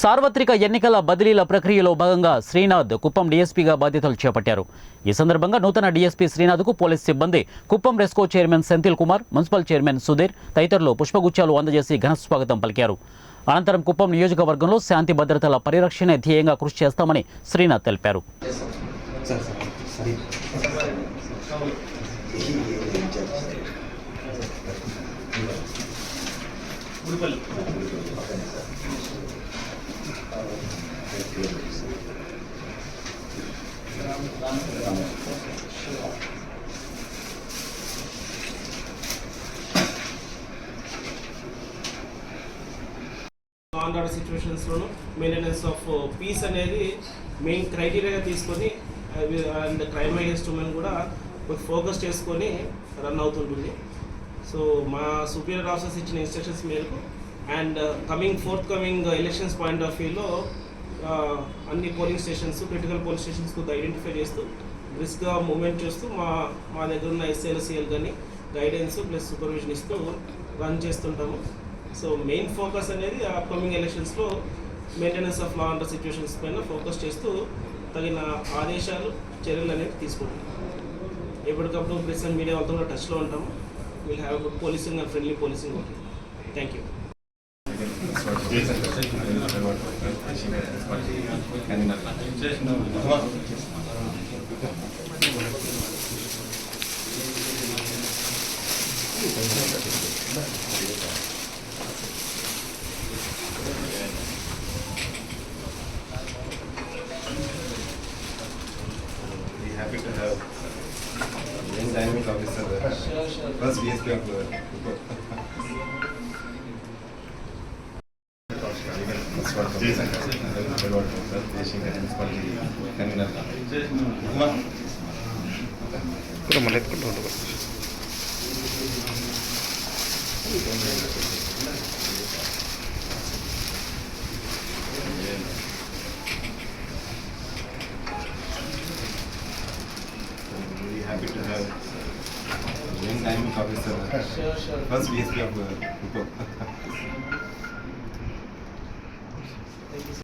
సార్వత్రిక ఎన్నికల బదిలీల ప్రక్రియలో భాగంగా శ్రీనాథ్ కుప్పం డీఎస్పీగా బాధ్యతలు చేపట్టారు. ఈ సందర్భంగా నూతన డీఎస్పీ శ్రీనాథ్కు పోలీస్ సిబ్బంది Kuppam RESCO chairman Senthil Kumar municipal chairman Sudheer తదితరులు పుష్పగుచ్చాలు అందజేసి ఘన స్వాగతం పలికారు. అనంతరం కుప్పం నియోజకవర్గంలో శాంతి భద్రతల పరిరక్షణే ధ్యేయంగా కృషి చేస్తామని శ్రీనాథ్ తెలిపారు. ఆన్ ఆర్డర్ సిచ్యువేషన్స్లోను మెయింటెనెన్స్ ఆఫ్ పీస్ అనేది మెయిన్ క్రైటీరియాగా తీసుకొని అండ్ క్రైమ్ అగేన్స్ట్ ఉమెన్ కూడా ఫోకస్ చేసుకొని రన్ అవుతుంటుంది. సో మా సుపీరియర్ ఆఫీసర్స్ ఇచ్చిన ఇన్స్ట్రక్షన్స్ మేరకు and coming forth coming elections point of వ్యూలో అన్ని polling stations critical polling stations identify చేస్తూ రిస్క్గా మూవ్మెంట్ చేస్తూ మా మా దగ్గర ఉన్న ఎస్ఎల్సిఎల్ కానీ గైడెన్స్ ప్లస్ సూపర్విజన్ ఇస్తూ రన్ చేస్తుంటాము. సో మెయిన్ ఫోకస్ అనేది అప్కమింగ్ ఎలక్షన్స్లో maintenance of law under situations పైన ఫోకస్ చేస్తూ తగిన ఆదేశాలు చర్యలు అనేవి తీసుకుంటాం ఎప్పటికప్పుడు ప్రెస్ అండ్ మీడియా వాళ్ళతో కూడా టచ్లో ఉంటాము. Will have good policing and friendly policing okay thank you happy to have young dynamic officer, first DSP of ಮಾಡ್ಕೊಂಡು ಸರ್ ದೇಶಿಂಗ್ Happy to have Young Dynamic Officer, first VSP of uh,